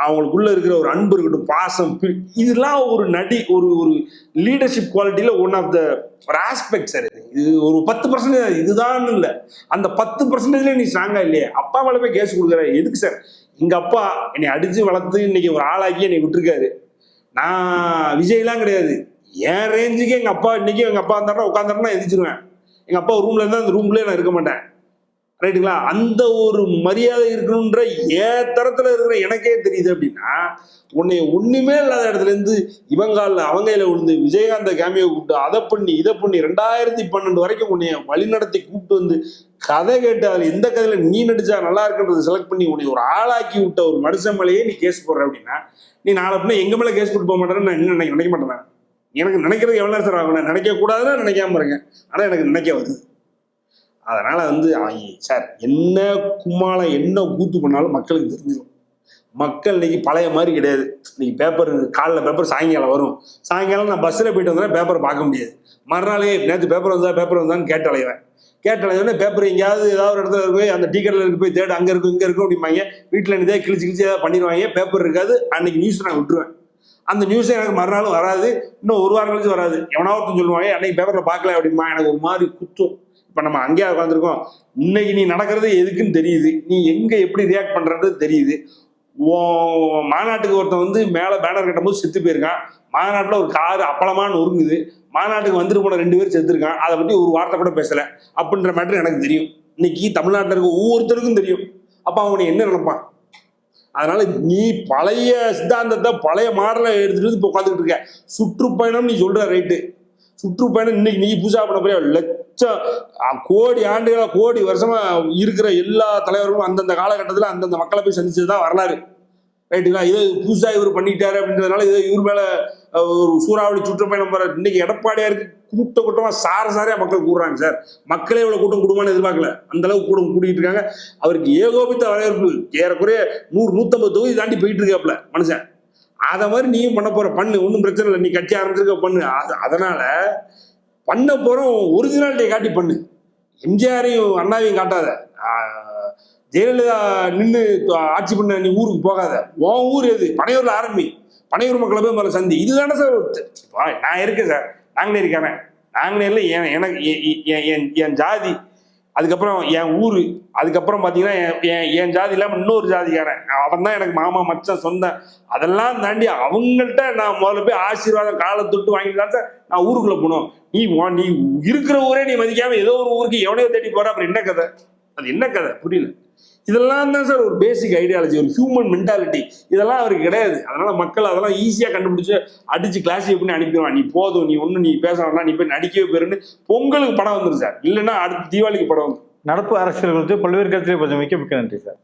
அவங்களுக்குள்ள இருக்கிற ஒரு அன்பு இருக்கட்டும் பாசம் இதெல்லாம் ஒரு நடி ஒரு ஒரு லீடர்ஷிப் குவாலிட்டியில ஒன் ஆஃப் த ஒரு ஆஸ்பெக்ட் சார் இது. இது ஒரு பத்து பர்சன்டேஜ் இதுதான் இல்லை. அந்த பத்து பர்சன்டேஜ்ல நீ ஸ்ட்ராங்கா இல்லையே. அப்பா மேல போய் கேஸ் கொடுக்குற எதுக்கு சார் எங்க அப்பா என்னை அடிச்சு வளர்த்து இன்னைக்கு ஒரு ஆளாக்கி என்னை விட்டுருக்காரு. நான் விஜய்லாம் கிடையாது. என் ரேஞ்சுக்கு எங்க அப்பா இன்னைக்கு எங்க அப்பா இருந்தாருன்னா உட்காந்துருன்னா எதிர்ச்சிருவேன் எங்க அப்பா ரூம்ல இருந்தா அந்த ரூம்லயே நான் இருக்க மாட்டேன். ரைட்டுங்களா அந்த ஒரு மரியாதை இருக்கணுன்ற ஏ தரத்துல இருக்கிற எனக்கே தெரியுது அப்படின்னா உன்னை ஒண்ணுமே இல்லாத இடத்துல இருந்து இவங்கால அவங்கையில விழுந்து விஜயகாந்த கேமியை கூப்பிட்டு அதை பண்ணி இதை பண்ணி ரெண்டாயிரத்தி பன்னெண்டு வரைக்கும் உன்னை வழிநடத்தி கூப்பிட்டு வந்து கதை கேட்டு அதுல எந்த கதையில நீ நடிச்சா நல்லா இருக்குன்றதை செலக்ட் பண்ணி உன்னை ஒரு ஆளாக்கி விட்ட ஒரு மனுஷன் மேலேயே நீ கேஸ் போடுற அப்படின்னா நீ நாளை பின்ன எங்க மேல கேஸ் போட்டு போக மாட்டேன்னு நான் இன்னும் நினைக்க நினைக்க மாட்டேன் எனக்கு நினைக்கிறது எவ்வளவு நேரம் சார் ஆகும் நினைக்க கூடாதுன்னு நினைக்காம இருக்கேன் ஆனா எனக்கு நினைக்க வருது. அதனால வந்து சார் என்ன கும்மாளம் என்ன கூத்து பண்ணாலும் மக்களுக்கு தெரிஞ்சிடும் மக்கள் இன்னைக்கு பழைய மாதிரி கிடையாது. இன்னைக்கு பேப்பர் காலைல பேப்பர் சாயங்காலம் வரும். சாயங்காலம் நான் பஸ்ஸில் போயிட்டு வந்தேன் பேப்பரை பார்க்க முடியாது. மறுநாளே நேற்று பேப்பர் வந்தா பேப்பர் வந்தான்னு கேட்டு அலைவேன் கேட்டு அலைவேன் பேப்பர் எங்கேயாவது ஏதாவது ஒரு இடத்துல போய் அந்த டீக்கெட்டில் இருக்கு போய் தேடு அங்கே இருக்கும் இங்கே இருக்கும் அப்படிம்பாங்க. வீட்டில் இதே கிழிச்சு கிழிச்சு ஏதாவது பண்ணிடுவாங்க. பேப்பர் இருக்காது. அன்னைக்கு நியூஸ் நான் விட்டுருவேன். அந்த நியூஸே எனக்கு மறுநாளும் வராது. இன்னும் ஒரு வாரம் கழிச்சு வராது. எவனா ஒருத்தன் சொல்லுவாங்க அன்னைக்கு பேப்பரில் பார்க்கல அப்படிமா எனக்கு ஒரு மாதிரி குத்தும். இப்போ நம்ம அங்கேயே உட்காந்துருக்கோம் இன்னைக்கு நீ நடக்கிறது எதுக்குன்னு தெரியுது. நீ எங்கே எப்படி ரியாக்ட் பண்ணுறது தெரியுது. மாநாட்டுக்கு ஒருத்தன் வந்து மேலே பேனர் கட்டும்போது செத்து போயிருக்கான். மாநாட்டில் ஒரு காரு அப்பளமான்னு ஒருங்குது மாநாட்டுக்கு வந்துட்டு போன ரெண்டு பேர் செத்துருக்கான். அதை பற்றி ஒரு வார்த்தை கூட பேசலை. அப்படின்ற மேட்ரு எனக்கு தெரியும். இன்னைக்கு தமிழ்நாட்டில் இருக்க ஒவ்வொருத்தருக்கும் தெரியும். அப்போ அவனை என்ன நினைப்பான்? அதனால நீ பழைய சித்தாந்தத்தை பழைய மாடலை எடுத்துட்டு வந்து இப்போ உட்காந்துட்டு இருக்க. சுற்றுப்பயணம் நீ சொல்ற ரைட்டு சுற்றுப்பயணம் இன்னைக்கு நீ பூஜா பண்ண போறியா? லட்சம் கோடி ஆண்டுகளா கோடி வருஷமா இருக்கிற எல்லா தலைவர்களும் அந்தந்த காலகட்டத்தில் அந்தந்த மக்களை போய் சந்திச்சது தான் வரலாறு. ரைட்டுங்களா இது புதுசா இவர் பண்ணிட்டாரு அப்படின்றதுனால இது இவர் மேல ஒரு சூறாவளி சுற்றுப்பயணம் போற இன்னைக்கு எடப்பாடியாருக்கு கூட்ட கூட்டமாக சார சாரையா மக்கள் கூடுறாங்க சார். மக்களே இவ்வளவு கூட்டம் கூடுமான்னு எதிர்பார்க்கல. அந்த அளவுக்கு கூட்டம் கூட்டிகிட்டு இருக்காங்க. அவருக்கு ஏகோபித்த வரவேற்பு. ஏறக்குறைய நூறு நூத்தம்பது தொகுதி தாண்டி போயிட்டு இருக்காப்ல மனுஷன். அதை மாதிரி நீயும் பண்ண போற பண்ணு. ஒன்றும் பிரச்சனை இல்லை. நீ கட்சி ஆரம்பிச்சிருக்க பண்ணு. அது- அதனால பண்ண போகிறோம் ஒரிஜினாலிட்டியை காட்டி பண்ணு. எம்ஜிஆரையும் அண்ணாவையும் காட்டாத. ஜெயலலிதா நின்று ஆட்சி பண்ண நீ ஊருக்கு போகாத. உன் ஊர் எது? பனையூரில் ஆரம்பி. பனையூர் மக்களை போய் முதல்ல சந்தி. இதுதானே சார்? இப்போ நான் இருக்கேன் சார். நாங்குநேரிக்காரன் நாங்குநேரில் என் எனக்கு என் என் என் ஜாதி. அதுக்கப்புறம் என் ஊர் அதுக்கப்புறம் பார்த்தீங்கன்னா என் என் என் ஜாதி இல்லாமல் இன்னொரு ஜாதிக்காரன். அவன் தான் எனக்கு மாமா மச்சான் சொந்தம் அதெல்லாம் தாண்டி அவங்கள்ட்ட நான் முதல்ல போய் ஆசீர்வாதம் காலை தொட்டு வாங்கிட்டு தான் சார் நான் ஊருக்குள்ள போனோம். நீ நீ இருக்கிற ஊரே நீ மதிக்காம ஏதோ ஒரு ஊருக்கு எவனையோ தேடி போற. அப்புறம் என்ன கதை? அது என்ன கதை? புரியல. இதெல்லாம் தான் சார் ஒரு பேசிக் ஐடியாலஜி ஒரு ஹியூமன் மென்டாலிட்டி இதெல்லாம் அவருக்கு கிடையாது. அதனால மக்கள் அதெல்லாம் ஈஸியாக கண்டுபிடிச்சு அடிச்சு கிளாஸிஃபை பண்ணி அனுப்பிடுவான்? நீ போதும் நீ ஒன்றும் நீ பேச வேண்டாம் நீ போய் நடிக்கவே போயிருன்னு பொங்கலுக்கு படம் வந்துடும் சார். இல்லைன்னா அடுத்து தீபாவளிக்கு படம் வந்துரும். நடப்பு அரசியல் குறித்து பல்வேறு கருத்துக்களை கொஞ்சம் மிக்க மிக்க நன்றி சார்.